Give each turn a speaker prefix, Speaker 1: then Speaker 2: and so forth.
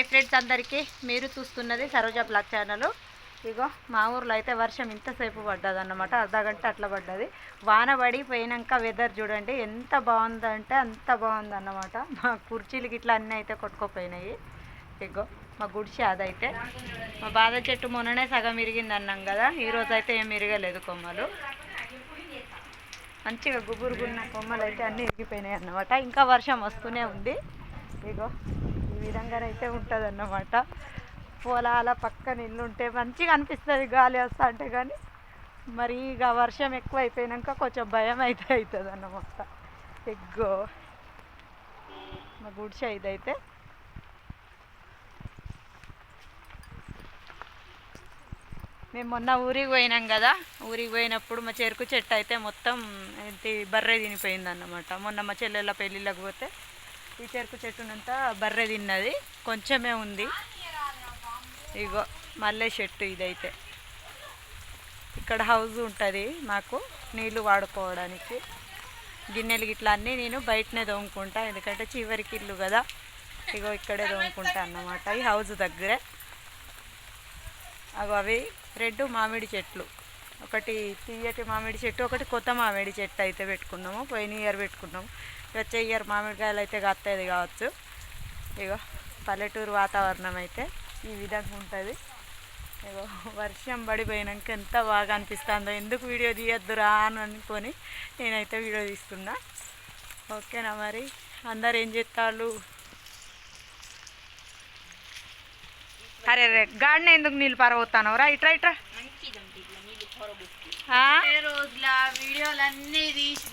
Speaker 1: Hi friends అందరికీ. మీరు చూస్తున్నది సరోజ బ్లాక్ ఛానల్. ఇగో మా ఊర్లో అయితే వర్షం ఇంతసేపు పడ్డది అన్నమాట అర్ధ గంట అట్లా పడ్డది. వాన పడి పోయినాక వెదర్ చూడండి ఎంత బాగుందంటే అంత బాగుందన్నమాట. మా కుర్చీలు ఇట్లా అన్నీ అయితే కొట్టుకోపోయినాయి. ఇగో మా గుడిసె అదైతే. మా బాధ చెట్టు మొన్ననే సగం ఇరిగింది అన్నాం కదా ఈరోజు అయితే ఏం ఇరగలేదు కొమ్మలు. మంచిగా గుబురుగున్న కొమ్మలు అయితే అన్నీ ఇరిగిపోయినాయి అన్నమాట ఇంకా వర్షం వస్తూనే ఉంది. ఇగో విధంగానైతే ఉంటుంది అన్నమాట పొలాల పక్కన ఇల్లు ఉంటే మంచిగా అనిపిస్తుంది గాలి వస్తా అంటే కానీ మరి ఇక వర్షం ఎక్కువ అయిపోయినాక కొంచెం భయం అయితే అవుతుంది అన్నమాట ఎగ్గో. మా గుడిసె ఇదైతే. మేము మొన్న ఊరికి పోయినాం కదా ఊరికి పోయినప్పుడు మా చెరుకు చెట్టు అయితే మొత్తం ఏంటి బర్రె తినిపోయింది అన్నమాట మొన్న మా చెల్లెళ్ళ పెళ్ళిళ్ళకి పోతే ఈ చెరుకు చెట్టునంతా బర్రె తిన్నది. కొంచెమే ఉంది. ఇగో మల్లె చెట్టు ఇదైతే. ఇక్కడ హౌస్ ఉంటుంది మాకు నీళ్ళు వాడుకోవడానికి. గిన్నెలు గిట్లా అన్నీ నేను బయటనే తోముకుంటా ఎందుకంటే చివరికి ఇల్లు కదా. ఇగో ఇక్కడే తోముకుంటా అన్నమాట ఈ హౌస్ దగ్గరే. అగో అవి రెండు మామిడి చెట్లు. ఒకటి తీయటి మామిడి చెట్టు ఒకటి కొత్త మామిడి చెట్టు అయితే పెట్టుకున్నాము. పోయిన ఇయర్ పెట్టుకున్నాము. వచ్చే ఇయర్ మామిడికాయలు అయితే కత్తది కావచ్చు. ఇగో పల్లెటూరు వాతావరణం అయితే ఈ విధంగా ఉంటుంది. ఇగో వర్షం పడిపోయినాక ఎంత బాగా అనిపిస్తుందో ఎందుకు వీడియో తీయద్దురా అని అనుకొని నేనైతే వీడియో తీస్తున్నా. ఓకేనా మరి? అందరు ఏం చేస్తారు అరే రే గాడిని ఎందుకు నీళ్ళు పారబోతాను రా ఇట్రా. ఇట్రా ఆ?
Speaker 2: రోజుల వీడియోలన్నీ తీసి